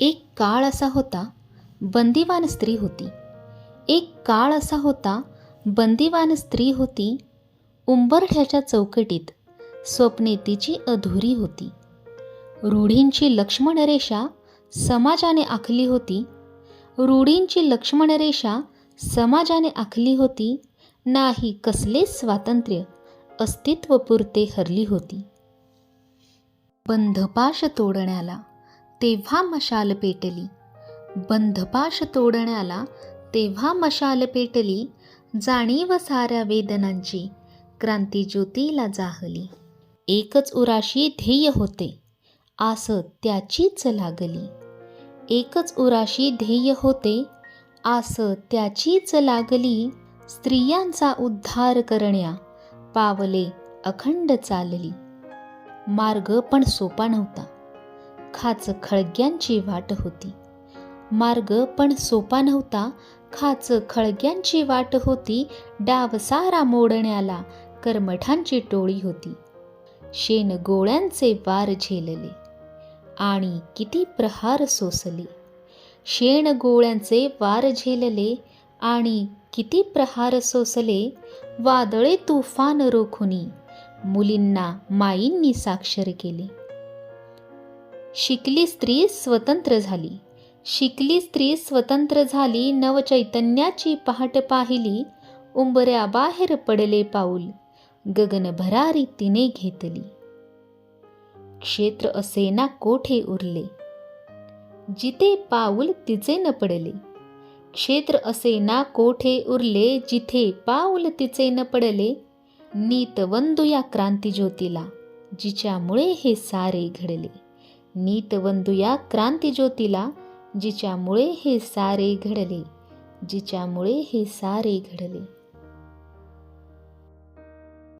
एक काळ असा होता बंदिवान स्त्री होती. एक काळ असा होता बंदिवान स्त्री होती उंबरठ्याच्या चौकटीत स्वप्ने तिची अधुरी होती. रूढींची लक्ष्मणरेषा समाजाने आखली होती. रूढींची लक्ष्मणरेषा समाजाने आखली होती. नाही कसले स्वातंत्र्य अस्तित्वपुरते हरली होती. बंधपाश तोडण्याला तेव्हा मशाल पेटली. बंधपाश तोडण्याला तेव्हा मशाल पेटली. जाणीव साऱ्या वेदनांची क्रांतीज्योतीला जाहली. एकच उराशी ध्येय होते. आस त्याचीच लागली. एकच उराशी ध्येय होते. आस त्याचीच लागली. स्त्रियांचा उद्धार करण्या पावले अखंड चालली. मार्ग पण सोपा नव्हता. खाच खळग्यांची वाट होती. मार्ग पण सोपा नव्हता. खाच खळग्यांची वाट होती. डाव सारा मोडण्याला कर्मठांची टोळी होती. शेण गोळ्यांचे वार झेलले. आणि किती प्रहार सोसले. शेण गोळ्यांचे वार झेलले आणि किती प्रहार सोसले. वादळे तुफान रोखुनी. मुलींना माईंनी साक्षर केले. शिकली स्त्री स्वतंत्र झाली. शिकली स्त्री स्वतंत्र झाली नवचैतन्याची पहाट पाहिली उंबऱ्याबाहेर पडले पाऊल गगन भरारी तिने घेतली. क्षेत्र असे ना कोठे उरले? जिथे पाऊल तिचे न पडले. क्षेत्र असे ना कोठे उरले? जिथे पाऊल तिचे न पडले. नीत वंदू या क्रांतीज्योतीला जिच्यामुळे हे सारे घडले. नीत बंधू या क्रांतीज्योतीला जिच्यामुळे हे सारे घडले जिच्यामुळे हे सारे घडले.